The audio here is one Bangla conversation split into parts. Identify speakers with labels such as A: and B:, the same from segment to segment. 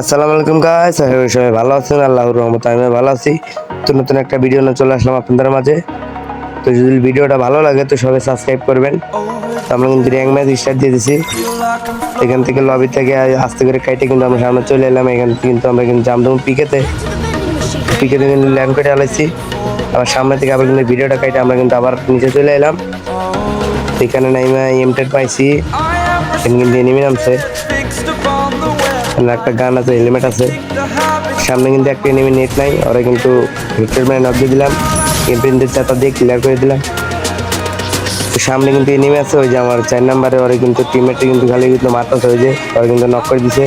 A: আসসালামু আলাইকুম গাইস আশা সবাই ভালো আছেন। আল্লাহর রহমতে আমি ভালো আছি। তো নতুন একটা ভিডিও নিয়ে চলে আসলাম আপনাদের মাঝে। তো যদি ভিডিওটা ভালো লাগে, তো সবাই সাবস্ক্রাইব করবেন। তো আমরা কিন্তু র্যাঙ্ক ম্যাচ স্টার্ট দিয়ে দিছি। এখান থেকে লবি থেকে আস্তে করে কাইটে কিন্তু আমরা সামনে চলে এলাম। এখান থেকে কিন্তু আমরা কিন্তু জামদাম পিকেতে পিকেতে কিন্তু ল্যান্ড কেটে আলাইছি। আবার সামনে থেকে আবার কিন্তু ভিডিওটা কাইটে আমরা কিন্তু আবার নিচে চলে এলাম। এখানে নাইমা এমটেড পাইছি। এখানে কিন্তু এনিমি নামছে। এখানে একটা গান আছে হেলমেট আছে। সামনে কিন্তু একটা এনিমি নেট নাই, ওরা কিন্তু হেডসেট মানে নক দিয়ে দিলাম। এমপিনদের চাতা দিয়ে ক্লিয়ার করে দিলাম। সামনে কিন্তু এনিমি আছে, ওই যে আমার চার নাম্বারে ওরা কিন্তু টিমমেটে কিন্তু খালি কিন্তু মারতেছে, ওই যে ওরা কিন্তু নক করে দিছে।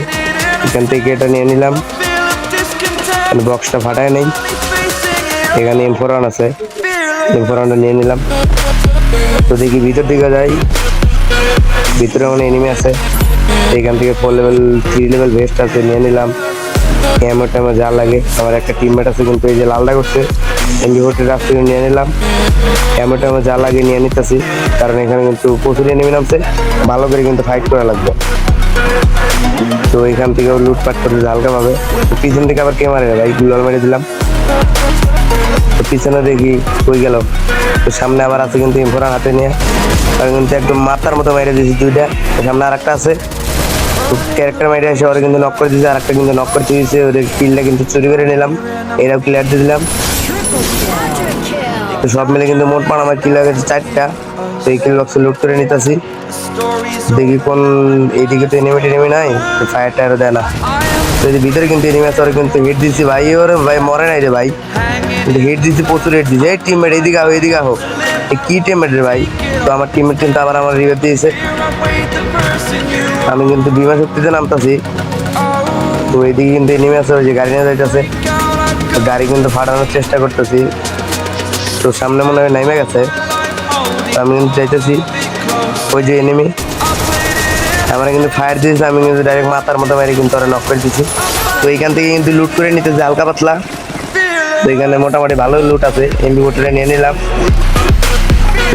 A: এখান থেকে এটা নিয়ে নিলাম। বক্সটা ফাটায় নেই। এখানে এম ফোর আছে। এম ফোর নিয়ে নিলাম। তো দেখি ভিতর দিকে যাই। ভিতরে অনেক এনিমি আছে। এখান থেকে four level three level vest আছে, নিয়ে নিলাম। ক্যামো ট্যামো যা লাগে। আমার একটা টিমমেট আছে, কিন্তু এই যে লালদা করছে, এমবি হোটেল রাস্তা থেকে নিয়ে নিলাম। ক্যামো ট্যামো যা লাগে নিয়ে নিতেছি। কারণ এখানে কিন্তু প্রচুর এনিমি নামছে। ভালো করে কিন্তু ফাইট করা লাগবে। তো এখান থেকে লুটপাট করতে হালকা পাবে তো পিছন থেকে আবার কে মারে ভাই? গুলাল মেরে দিলাম। পিছনে দেখি কই গেল। সামনে আবার আছে কিন্তু ইম্পোরা হাতে নিয়ে। আমি কিন্তু একদম মাথার মতো মেরে দিয়েছি দুইটা। সামনে আর একটা আছে ক্যারেক্টার মেরে এসে ওরা কিন্তু নক করে দিয়েছে আর একটা কিন্তু নক করে দিয়েছে। ওদের কিলটা কিন্তু চুরি করে নিলাম। এরাও ক্লিয়ার দিয়ে দিলাম। তো সব মিলে কিন্তু মোট পান আমার কিল গেছে চারটা। তো এই কিল বক্সে লুট করে নিতেছি। দেখি কোন এইদিকে তো এনিমি টেনিমি নাই, তো ফায়ার টায়ারও দেয় না। তো ভিতরে কিন্তু এনিমি আছে, ওরা কিন্তু হিট দিচ্ছি ভাই, ওরে ভাই, মরে নাই রে ভাই। হিট দিচ্ছি প্রচুর হিট দিচ্ছে এই টিমমেট এইদিকে আহো এইদিকে আহো। এই কি টিমমেট রে ভাই? তো আমার টিমমেট কিন্তু আবার আমার রিভার দিয়েছে। আমি কিন্তু বিমা শক্তিতে নামতাছি। তো এইদিকে কিন্তু আছে, ওই যে গাড়ি নিয়ে যাইতেছে। গাড়ি কিন্তু ফাটানোর চেষ্টা করতেছি। তো সামনে মনে হয় নাইমে গেছে। আমি কিন্তু চাইতেছি ওই যে এনিমি আমরা কিন্তু ফায়ার দিয়েছি, আমি কিন্তু ডাইরেক্ট মাথার মতো মেরে কিন্তু ওরা নক করে দিয়েছি তো এইখান থেকে কিন্তু লুট করে নিতেছি, হালকা পাতলা। তো এখানে মোটামুটি ভালো লুট আছে। এমবি হোটেলে নিয়ে নিলাম।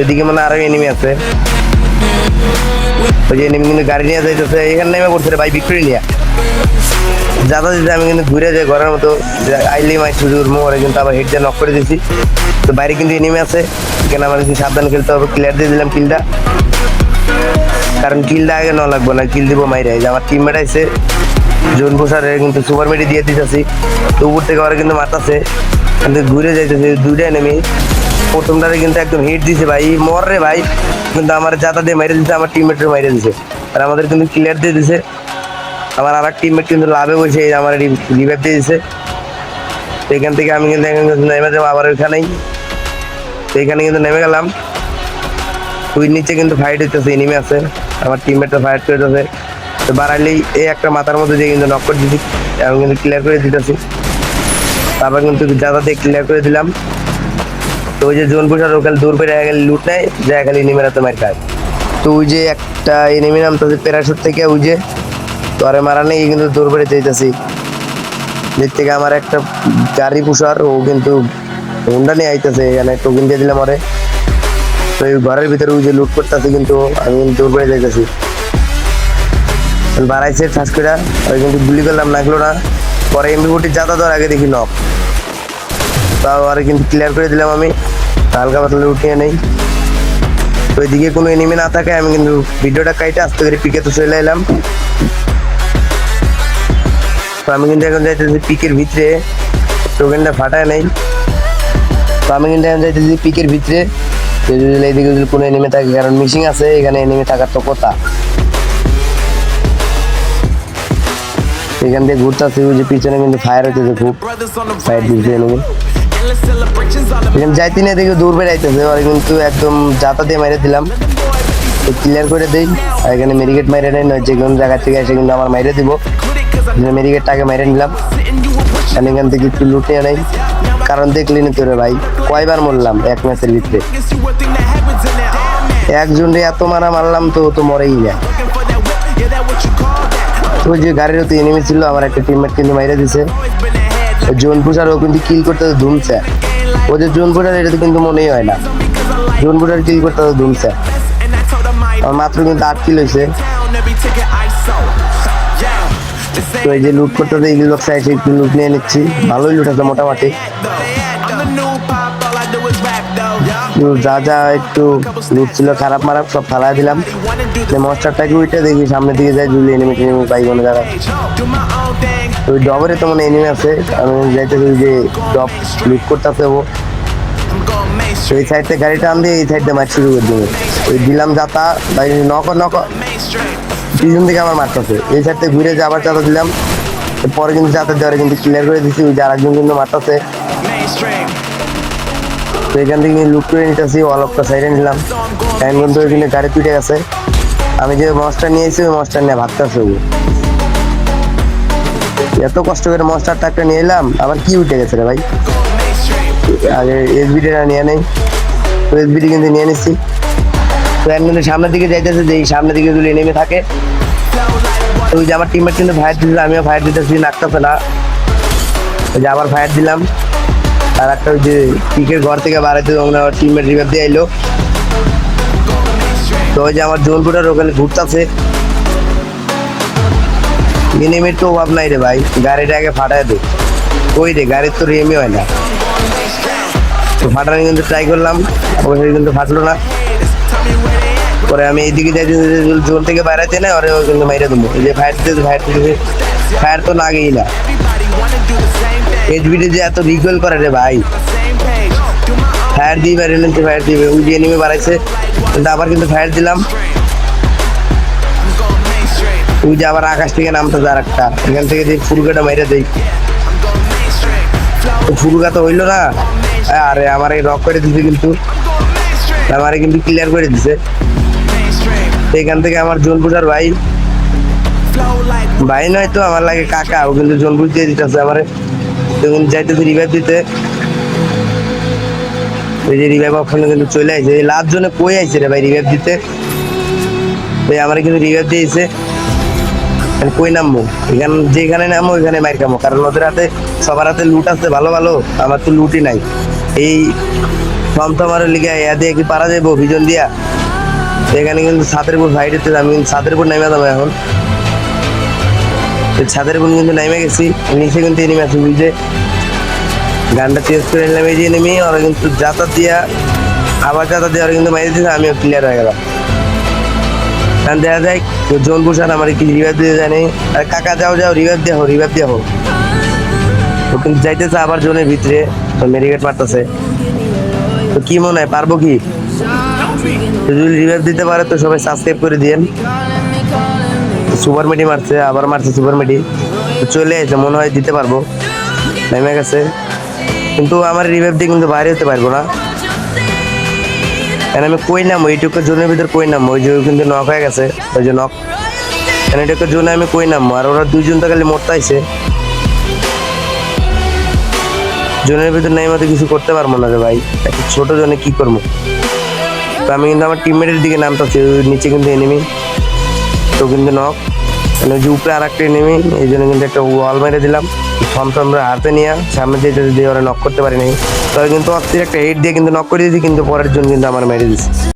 A: এদিকে মানে আরও এনিমি আছে। ওই যে এনিমি কিন্তু গাড়ি নিয়ে যাইতেছে। এখানে নেমে পড়ছে রে ভাই ভিক্টোরিয়া যাতা দিতে আমি কিন্তু ঘুরে যাই ঘরের মতো। আইলি মাই সুযোগ মোড়ে কিন্তু আবার হেড দিয়ে নক করে দিয়েছি তো বাইরে কিন্তু এনিমি আছে। এখানে আমার কিন্তু সাবধান খেলতে হবে। ক্লিয়ার দিয়ে দিলাম কিলটা কারণ কিলটা আগে ন লাগবে, না কিল দিব মাইরে আমার টিমমেট আছে জোন পোষারে কিন্তু সুপার মেডি দিয়ে দিতেছি। তো উপর থেকে ওরা কিন্তু মারতাছে। কিন্তু ঘুরে যাইতেছে, দুইটা নেমে প্রথমটারে কিন্তু একদম হিট দিছে ভাই। মর রে ভাই। কিন্তু আমার যাতা দিয়ে মেরে দিছে, আমার টিমমেটের মেরে দিছে। আর আমাদের কিন্তু ক্লিয়ার দিয়ে দিছে। আমার আর এক টিমমেট কিন্তু লাভে বসে আমার রিভাইভ দিয়ে দিছে। তো এখান থেকে আমি কিন্তু নেমে যাব আবার ওইখানেই। তো কিন্তু নেমে গেলাম। ওই নিচে কিন্তু ফাইট হইতেছে এনিমি আছে। আমার টিমমেটটা ফাইট করতেছে। তো বাড়াইলেই এই একটা মাথার মধ্যে দিয়ে কিন্তু নক করে দিচ্ছি আমি কিন্তু ক্লিয়ার করে দিতেছি। তারপর কিন্তু যাতা দিয়ে ক্লিয়ার করে দিলাম। তো ওই যে জোন পুষার ওখানে দূর পেরে গেলে লুট নেয়, যায় খালি এনিমিরা তোমার খায়। তো ওই যে একটা এনিমি নামতেছে প্যারাশুট থেকে, ওই যে, তো আরে মারা নেই কিন্তু দূর পেরে যেতেছি দিক থেকে আমার একটা গাড়ি পুষার, ও কিন্তু হোন্ডা নিয়ে আইতেছে, এখানে টোকেন দিয়ে দিলাম আরে তো এই ঘরের ভিতরে ওই যে লুট করতেছে কিন্তু আমি কিন্তু দূর করে যাইতেছি বাড়াইছে ঠাস করে। ওই কিন্তু গুলি করলাম, লাগল না। পরে এমবি ফুটি যাতা দেওয়ার আগে দেখি নক তাও আর কিন্তু ক্লিয়ার করে দিলাম আমি। হালকা পাতলা উঠিয়ে নেই। ওইদিকে কোনো এনিমি না থাকে আমি কিন্তু ভিডিওটা কাইটে আস্তে করে পিকে তো চলে এলাম। তো আমি কিন্তু এখন যাইতেছি পিকের ভিতরে। টোকেনটা ফাটায় নেই। তো আমি কিন্তু এখন যাইতেছি পিকের ভিতরে। এইদিকে যদি কোনো এনিমে থাকে, কারণ মিশিং আছে, এখানে এনিমে থাকার তো কথা। এখান থেকে ঘুরতে আসছে যে পিছনে কিন্তু ফায়ার হচ্ছে খুব। ফায়ার দিচ্ছে এখানে যাইতে না দেখে, দূর বেড়াইতেছে আর কিন্তু একদম যাতা দিয়ে মেরে দিলাম। ক্লিয়ার করে দেই। আর এখানে মেরিগেট মেরে নেই, নয়, যে কোনো জায়গা থেকে এসে কিন্তু আমার মেরে দিব। মেরিগেটটাকে মেরে নিলাম। আর এখান থেকে একটু লুটে নেই। কারণ দেখলি না তোরে ভাই, কয়বার মরলাম এক ম্যাচের ভিতরে? একজন রে এত মারা মারলাম তো তো মরেই না। ওই যে গাড়ির তো এনিমি ছিল, আমার একটা টিমমেট কিন্তু মাইরে দিছে। জোন পুষার ও কিন্তু কিল করতে ধুমছে। ওদের জোন পুষার এটা তো কিন্তু মনেই হয় না। জোন পুষার কিল করতে ধুমছে। আমার মাত্র কিন্তু আট কিল হয়েছে। তো এই যে লুট করতে এই লোক সাইডে একটু লুট নিয়ে নিচ্ছি। ভালোই লুট আছে মোটামুটি। যা যা একটু লুট ছিল, খারাপ মারাপ সব ফালাই দিলাম। মনস্টারটাকে উইটে দেখি, সামনের দিকে যাই, ঝুলি এনিমি টেনিমি পাই কোনো জায়গা ওই ডবরে তো মনে এনিমি আছে। আমি যাইতেছি যে ডব লুট করতেছে ও। এই সাইড গাড়িটা আন দিয়ে এই সাইড দিয়ে মার শুরু করে দেবে ওই দিলাম যাতা নক নক। পিছন থেকে আমার মারতেছে। এই সাইড থেকে ঘুরে যে আবার চাতা দিলাম। পরে কিন্তু চাতা দেওয়ারে কিন্তু ক্লিয়ার করে দিচ্ছি ওই যে আরেকজন কিন্তু মারতেছে। তো এখান থেকে লুট করে নিতেছি অলপটা সাইডে নিলাম। টাইম কিন্তু ওইখানে গাড়ি তুলে গেছে। আমি যে মশটা নিয়েছি ওই মশটা নিয়ে ভাবতেছে এত কষ্ট করে মশটারটা একটা নিয়ে এলাম, আবার কি উঠে গেছে রে ভাই? আগে এসবিডিটা নিয়ে নেই। তো এসবিডি কিন্তু নিয়ে নিচ্ছি তো একজন সামনের দিকে যাইতেছে যে সামনের দিকে যদি নেমে থাকে। ওই যে আমার টিমমেট কিন্তু ফায়ার দিতেছে, আমিও ফায়ার দিতেছি, নাকতেছে না। ওই যে আবার ফায়ার দিলাম। আর একটা ওই যে পিকের ঘর থেকে বাড়াইতে আমার টিমের রিভার দিয়ে আইলো। তো ওই যে আমার জোনপুটার ওখানে ঘুরতেছে। এনিমির তো অভাব নাই রে ভাই, গাড়িটা আগে ফাটায় দে। ওই রে, গাড়ির তো রেমই হয় না। তো ফাটানো কিন্তু ট্রাই করলাম অবশ্যই কিন্তু ফাটলো না। পরে আমি এইদিকে জোন থেকে বাইরেতে না ওরে ও কিন্তু মাইরে দেবো। যে ফায়ার দিতে ফায়ার দিতে ফায়ার তো লাগেই না। এইচবিটি যে এত রিকোয়েল করে রে ভাই। ফায়ার দিয়ে বাইরে নিতে ফায়ার দিবে ওই যে এনিমে বাড়াইছে। কিন্তু আবার কিন্তু ফায়ার দিলাম। ওই যে আবার আকাশ থেকে নামতে আর একটা এখান থেকে যে ফুলগাটা মাইরে দেই। ফুলগা তো হইল না। আরে আমার এই রক করে দিছে কিন্তু। আমারে কিন্তু ক্লিয়ার করে দিছে। এখান থেকে আমার জোনপুজার ভাই। ভাই নয় তো, আমার লাগে কাকা, ও কিন্তু জোনপুর দিয়ে দিতেছে আমারে। তখন যাইতেছে রিভাইভ দিতে। ওই যে রিভাইভ অপশনে কিন্তু চলে এই লাস্ট জনে কই আইছে রে ভাই রিভাইভ দিতে? ভাই আমার কিন্তু রিভাইভ দিয়েছে। আমি কই নামবো? এখানে, যেখানে নামবো ওইখানে মাইর খামো। কারণ ওদের হাতে, সবার হাতে লুট আছে ভালো ভালো, আমার তো লুটই নাই। এই থমথমার লিগে ইয়া দিয়ে কি পারা যাব ভিজন দিয়া। এখানে কিন্তু ছাদের উপর হচ্ছে আমি কিন্তু ছাদের উপর নেমে যাব এখন। ছাদের উপর কিন্তু নেমে গেছি। নিচে কিন্তু এনিমি আছে বুঝছে গানটা চেঞ্জ করে নিলাম, এই যে এনিমি, ওরা কিন্তু যাতায়াত দিয়া, আবার যাতায়াত দিয়ে ওরা কিন্তু মাইরে দিয়েছে, আমিও ক্লিয়ার হয়ে গেলাম। কারণ দেখা যায় জোন বুসার আমার কি রিভার দিয়ে জানি আর কাকা, যাও যাও রিভার দিয়ে হো রিভার দিয়ে হো। ও কিন্তু যাইতেছে আবার জোনের ভিতরে মেরিগেট মারতেছে। তো কি মনে হয়, পারব কি? যদি রিভার দিতে পারে তো সবাই সাবস্ক্রাইব করে দিয়েন। সুপার মেডি মারছে, আবার মারছে সুপার মেডি চলে এসে মনে হয় দিতে পারব। নেমে গেছে। কিন্তু আমার রিভাইভ দিয়ে কিন্তু বাইরে হতে পারব না। কারণ আমি কই নাম এইটুকু জোনের ভিতর কই নাম ওই যে কিন্তু নক হয়ে গেছে। ওই যে নক কারণ এটুকু জোনে আমি কই নাম আর ওরা দুইজন তো খালি মরতে আইছে জোনের ভিতর নাই মতো কিছু করতে পারব না রে ভাই। একটা ছোট জনে কি করব? তো আমি কিন্তু আমার টিমমেটের দিকে নাম তো নিচে কিন্তু এনিমি তো কিন্তু নক মানে যে উপরে আর একটা এনিমি এই জন্য কিন্তু একটা ওয়াল মেরে দিলাম। থমথমরা হাতে নিয়ে, সামনে দিয়ে যদি ওরা নক করতে পারিনি তবে কিন্তু অস্থির একটা হেড দিয়ে কিন্তু নক করে দিয়েছি, কিন্তু পরের জন্য কিন্তু আমার মেরে দিয়েছে।